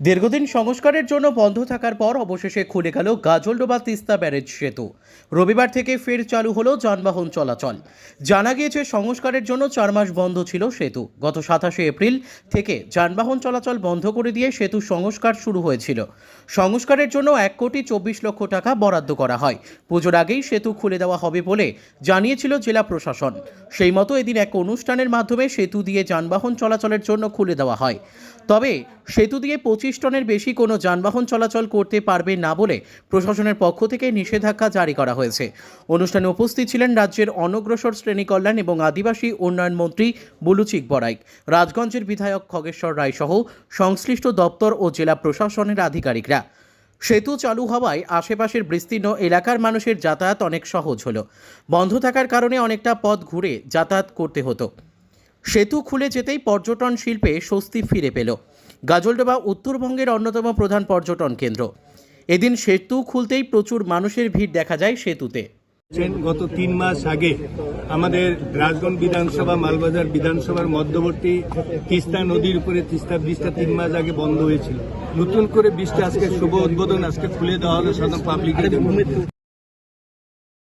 দীর্ঘদিন সংস্কারের জন্য বন্ধ থাকার পর অবশেষে খুলে গেল গাজলডোবা তিস্তা ব্যারেজ সেতু। রবিবার থেকে ফের চালু হলো যানবাহন চলাচল। জানা গিয়েছে, সংস্কারের জন্য চার মাস বন্ধ ছিল সেতু। গত সাতাশে এপ্রিল থেকে যানবাহন চলাচল বন্ধ করে দিয়ে সেতু সংস্কার শুরু হয়েছিল। সংস্কারের জন্য এক কোটি চব্বিশ লক্ষ টাকা বরাদ্দ করা হয়। পুজোর আগেই সেতু খুলে দেওয়া হবে বলে জানিয়েছিল জেলা প্রশাসন। সেই মতো এদিন এক অনুষ্ঠানের মাধ্যমে সেতু দিয়ে যানবাহন চলাচলের জন্য খুলে দেওয়া হয়। তবে সেতু দিয়ে পঁচিশ টনের বেশি কোনো যানবাহন চলাচল করতে পারবে না বলে প্রশাসনের পক্ষ থেকে নিষেধাজ্ঞা জারি করা হয়েছে। অনুষ্ঠানে উপস্থিত ছিলেন রাজ্যের অনগ্রসর শ্রেণি কল্যাণ এবং আদিবাসী উন্নয়ন মন্ত্রী বুলুচিক বড়াইক, রাজগঞ্জের বিধায়ক খগেশ্বর রায় সহ সংশ্লিষ্ট দপ্তর ও জেলা প্রশাসনের আধিকারিকরা। সেতু চালু হওয়ায় আশেপাশের বিস্তীর্ণ এলাকার মানুষের যাতায়াত অনেক সহজ হলো। বন্ধ থাকার কারণে অনেকটা পথ ঘুরে যাতায়াত করতে হতো। সেতু খুলে যেতেই পর্যটন শিল্পে স্বস্তি ফিরে পেল। গাজলডোবা উত্তরবঙ্গের অন্যতম প্রধান পর্যটন কেন্দ্র। এদিন সেতু খুলতেই প্রচুর মানুষের ভিড় দেখা যায় সেতুতে। গত তিন মাস আগে আমাদের রাজগঞ্জ বিধানসভা, মালবাজার বিধানসভার মধ্যবর্তী তিস্তা নদীর উপরে তিস্তা ব্রিজটা তিন মাস আগে বন্ধ হয়েছিল। নতুন করে ব্রিজটা আজকে শুভ উদ্বোধন, আজকে খুলে দেওয়া হলো সাধারণ পাবলিকের